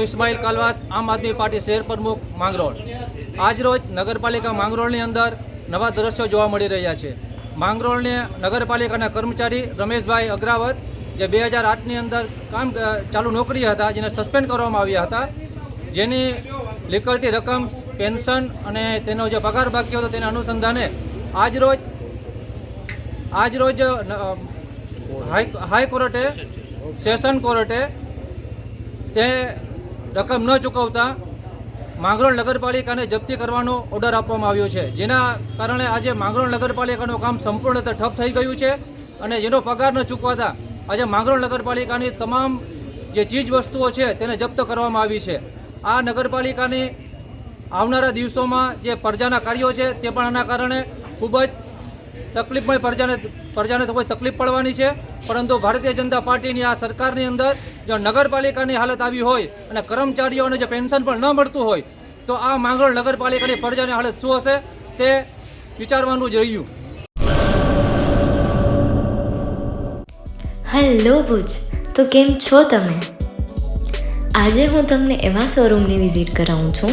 હું ઇસ્માઇલ કાલવાત આમ આદમી પાર્ટી શહેર પ્રમુખ માંગરોળ. આજરોજ નગરપાલિકા માંગરોળની અંદર નવા દ્રશ્યો જોવા મળી રહ્યા છે. માંગરોળને નગરપાલિકાના કર્મચારી રમેશભાઈ અગ્રાવત જે બે હજાર આઠની અંદર કામ ચાલુ નોકરી હતા જેને સસ્પેન્ડ કરવામાં આવ્યા હતા જેની નીકળતી રકમ પેન્શન અને તેનો જે પગાર બાકી હતો તેના અનુસંધાને આજરોજ આજરોજ અ, હાઈ હાઈકોર્ટે સેશન કોર્ટે તે રકમ ન ચૂકવતા માંગરોળ નગરપાલિકાને જપ્તી કરવાનો ઓર્ડર આપવામાં આવ્યો છે. જેના કારણે આજે માંગરોળ નગરપાલિકાનું કામ સંપૂર્ણ રીતે ઠપ થઈ ગયું છે અને જેનો પગાર ન ચૂકવાતા આજે માંગરોળ નગરપાલિકાની તમામ જે ચીજ વસ્તુઓ છે તેને જપ્ત કરવામાં આવી છે. આ નગરપાલિકાની આવનારા દિવસોમાં જે પ્રજાના કાર્યો છે તે પણ આના કારણે ખૂબ જ તકલીફમય પ્રજાને પ્રજાને તો કોઈ તકલીફ પડવાની છે. પરંતુ ભારતીય જનતા પાર્ટીની આ સરકારની અંદર જો નગરપાલિકાની હાલત આવી હોય અને કર્મચારીઓને જે પેન્શન પણ ન મળતું હોય, તો આ માંગણ નગરપાલિકાની પ્રજાની હાલત શું હશે તે વિચારવાનું જ રહ્યું. હેલો ભુજ, તો કેમ છો તમે? આજે હું તમને એવા શોરૂમની વિઝિટ કરાવું છું